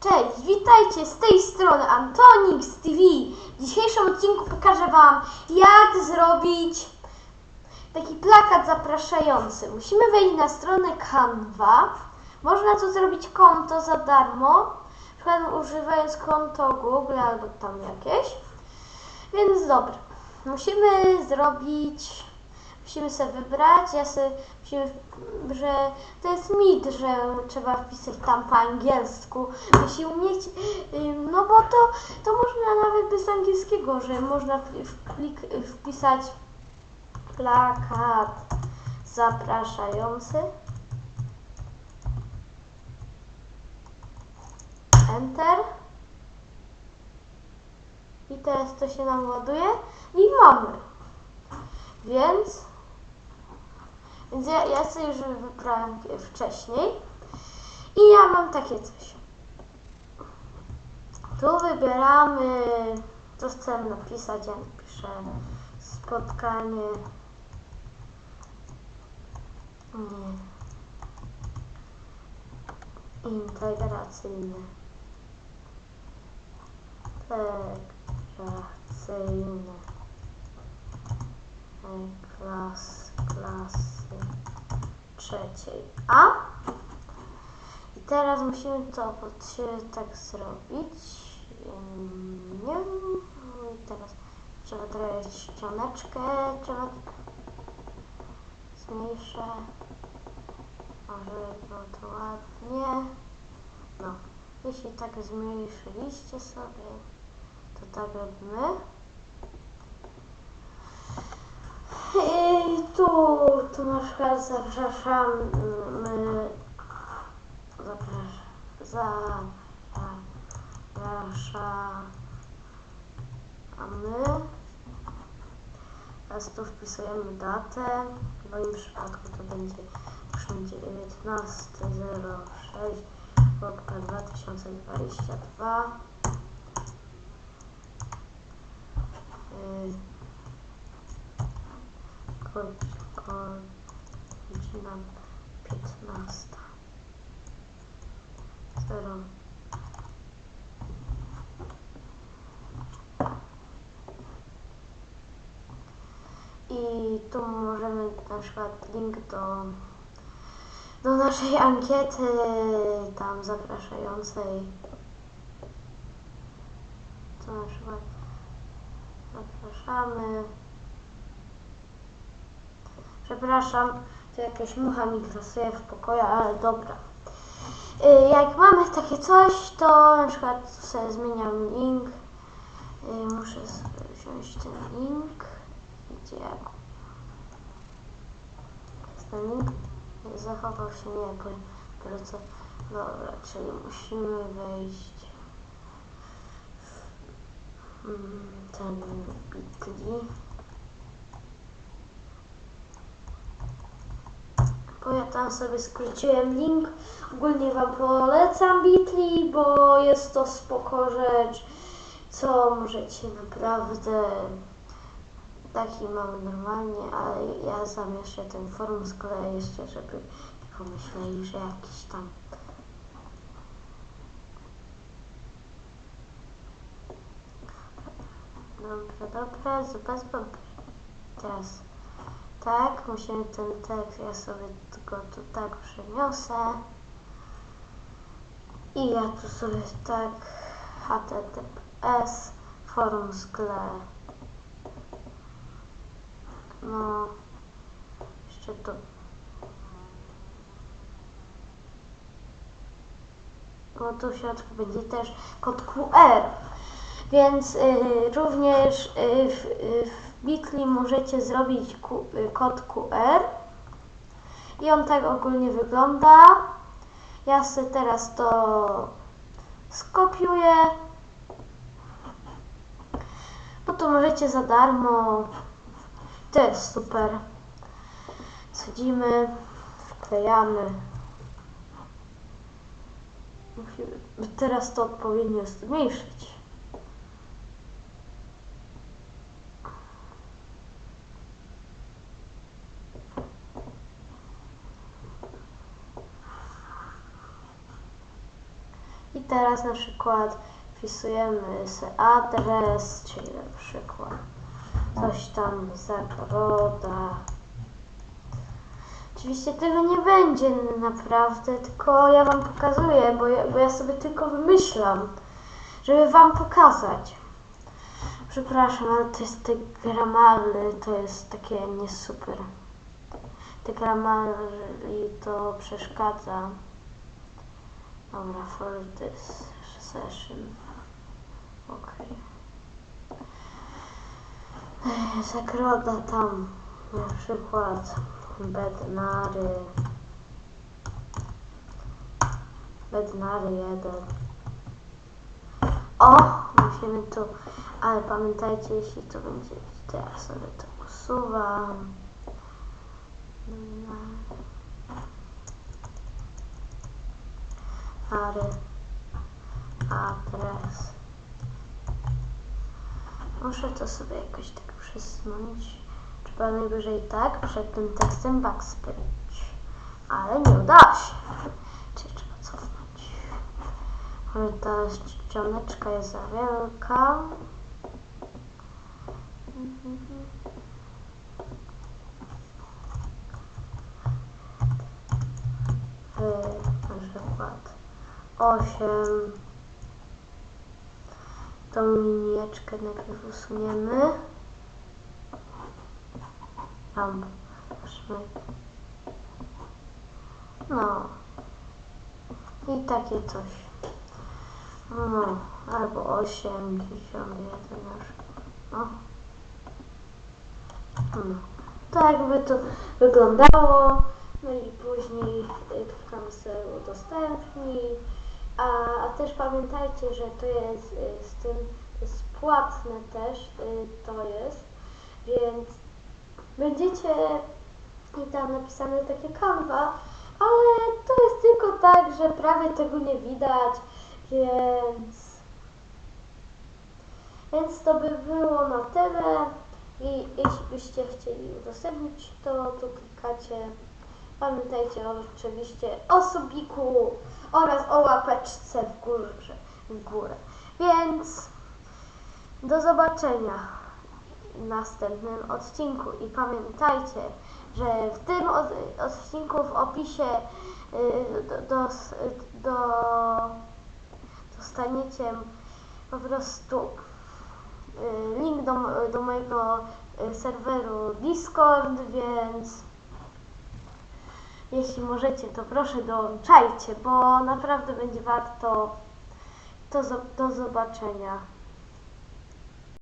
Cześć, witajcie z tej strony Antonix TV. W dzisiejszym odcinku pokażę Wam, jak zrobić taki plakat zapraszający. Musimy wejść na stronę Canva. Można tu zrobić konto za darmo, na używając konto Google albo tam jakieś. Więc dobra, musimy zrobić musimy sobie wybrać, ja sobie, musimy, że to jest mit, że trzeba wpisać tam po angielsku, jeśli umieć, no bo to, to można nawet bez angielskiego, że można wpisać plakat zapraszający. Enter. I teraz to się nam ładuje i mamy. Więc, więc ja, ja sobie już wybrałem wcześniej i ja mam takie coś. Tu wybieramy, co chcemy napisać. Ja napiszę spotkanie. Nie. Integracyjne. Integracyjne klas, klasy trzeciej A. I teraz musimy to tak zrobić. Nie wiem. I teraz trzeba trochę ścianeczkę, trzeba zmniejszę. Może było to ładnie. No, jeśli tak zmniejszyliście sobie, to tak robimy. I tu, tu na przykład zapraszam, my, zapraszam, zapraszamy. Teraz tu wpisujemy datę, w moim przypadku to będzie 19.06 kropka 2022 yy, godzina 15. Zero. I tu możemy na przykład link do, do naszej ankiety tam zapraszającej. To na przykład zapraszamy. Przepraszam, to jakaś mucha mi grasuje w pokoju, ale dobra. Y, Jak mamy takie coś, to na przykład sobie zmieniam link. Y, Muszę wziąć ten link. Gdzie jak? Ten link? Zachował się nie, dopiero co. Dobra, czyli musimy wejść mm, ten bit.ly. bo ja tam sobie skróciłem link. Ogólnie Wam polecam Bitly, bo jest to spoko rzecz, co możecie naprawdę taki mamy normalnie, ale ja zamieszczę ten forum skleję jeszcze, żeby pomyśleli, że jakiś tam Dobra, dobra, zobacz, dobra. Teraz tak, musimy ten tekst, ja sobie go tu tak przeniosę. I ja tu sobie tak https forum skle. No, jeszcze tu. Bo tu w środku będzie też kod QR. Więc y, również y, w, y, w Bitly możecie zrobić ku, y, kod QR i on tak ogólnie wygląda. Ja sobie teraz to skopiuję. Bo to możecie za darmo. To jest super. Sadzimy, wklejamy. Musimy teraz to odpowiednio zmniejszyć. I teraz na przykład wpisujemy sobie adres, czyli na przykład coś tam zagroda. Oczywiście tego nie będzie naprawdę, tylko ja Wam pokazuję, bo ja, bo ja sobie tylko wymyślam, żeby Wam pokazać. Przepraszam, ale to jest te gramary, to jest takie nie super. Te gramary to przeszkadza. Dobra, for this session. Okej. Okay. Tam, na przykład bednary. Bednary jeden. O! Musimy tu, ale pamiętajcie, jeśli to będzie, to ja sobie to usuwam. Ary, adres. Muszę to sobie jakoś tak przesunąć. Trzeba najwyżej tak przed tym tekstem backspace. Ale nie udało się. Czyli trzeba cofnąć. Może ta czcioneczka jest za wielka. W na przykład 8. Tą linieczkę najpierw usuniemy. Tam. No. I takie coś. No, albo 81 już. No. No. Tak jakby to wyglądało. No i później y, klikamy sobie udostępnij. A, a też pamiętajcie, że to jest y, z tym, to jest płatne też, y, to jest, więc będziecie i tam napisane takie kanwa, ale to jest tylko tak, że prawie tego nie widać, więc więc to by było na tyle. I jeśli byście chcieli udostępnić to, to klikacie Pamiętajcie oczywiście o subiku oraz o łapeczce w górze, w górę. Więc do zobaczenia w następnym odcinku i pamiętajcie, że w tym od- odcinku w opisie y, do, do, do, dostaniecie po prostu y, link do, do mojego y, serweru Discord, więc jeśli możecie, to proszę dołączajcie, bo naprawdę będzie warto. Do, do zobaczenia.